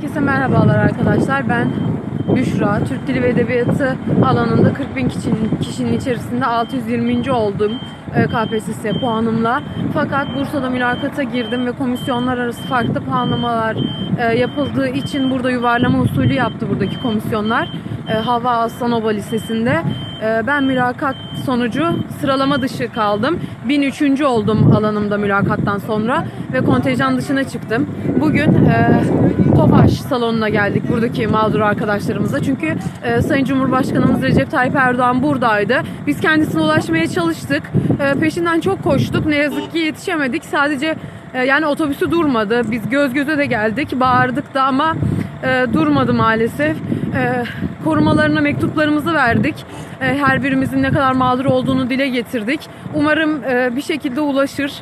Herkese merhabalar arkadaşlar. Ben Büşra. Türk Dili ve Edebiyatı alanında 40 bin kişinin, kişinin içerisinde 620. oldum e, KPSS puanımla. Fakat Bursa'da mülakata girdim ve komisyonlar arası farklı puanlamalar e, yapıldığı için burada yuvarlama usulü yaptı buradaki komisyonlar. E, Hava Aslanova Lisesi'nde. E, ben mülakat sonucu sıralama dışı kaldım. 1003. oldum alanımda mülakattan sonra ve kontenjan dışına çıktım. Bugün e, Tofaş salonuna geldik buradaki mağdur arkadaşlarımızla. Çünkü e, Sayın Cumhurbaşkanımız Recep Tayyip Erdoğan buradaydı. Biz kendisine ulaşmaya çalıştık. E, peşinden çok koştuk. Ne yazık ki yetişemedik. Sadece e, yani otobüsü durmadı. Biz göz göze de geldik. Bağırdık da ama e, durmadı maalesef. E, korumalarına mektuplarımızı verdik. E, her birimizin ne kadar mağdur olduğunu dile getirdik. Umarım e, bir şekilde ulaşır.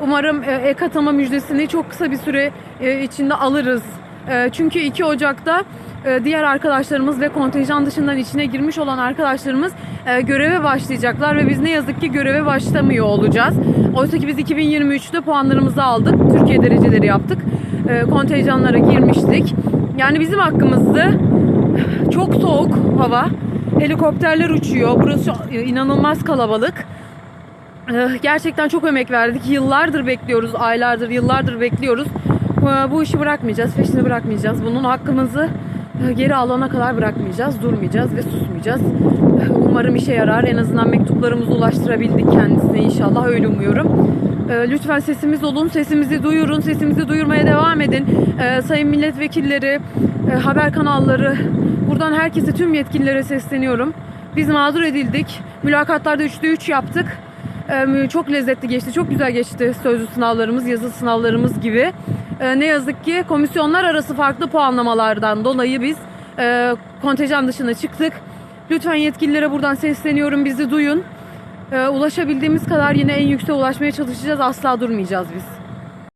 Umarım e, ek atama müjdesini çok kısa bir süre e, içinde alırız. E, çünkü 2 Ocak'ta e, diğer arkadaşlarımız ve kontenjan dışından içine girmiş olan arkadaşlarımız e, göreve başlayacaklar ve biz ne yazık ki göreve başlamıyor olacağız. Oysa ki biz 2023'te puanlarımızı aldık. Türkiye dereceleri yaptık. E, kontenjanlara girmiştik. Yani bizim hakkımızdı. Çok soğuk hava. Helikopterler uçuyor. Burası inanılmaz kalabalık. Ee, Gerçekten çok emek verdik. Yıllardır bekliyoruz, aylardır, yıllardır bekliyoruz. Ee, Bu işi bırakmayacağız, peşini bırakmayacağız. Bunun hakkımızı e, geri alana kadar bırakmayacağız, durmayacağız ve susmayacağız. Umarım işe yarar. En azından mektuplarımızı ulaştırabildik kendisine inşallah. Öyle umuyorum. Lütfen sesimiz olun, sesimizi duyurun, sesimizi duyurmaya devam edin. Sayın milletvekilleri, haber kanalları, buradan herkese, tüm yetkililere sesleniyorum. Biz mağdur edildik. Mülakatlarda 3'te 3 yaptık. Çok lezzetli geçti, çok güzel geçti sözlü sınavlarımız, yazılı sınavlarımız gibi. Ee, Ne yazık ki komisyonlar arası farklı puanlamalardan dolayı biz e, kontenjan dışına çıktık. Lütfen yetkililere buradan sesleniyorum, bizi duyun. Ee, Ulaşabildiğimiz kadar yine en yükseğe ulaşmaya çalışacağız, asla durmayacağız biz.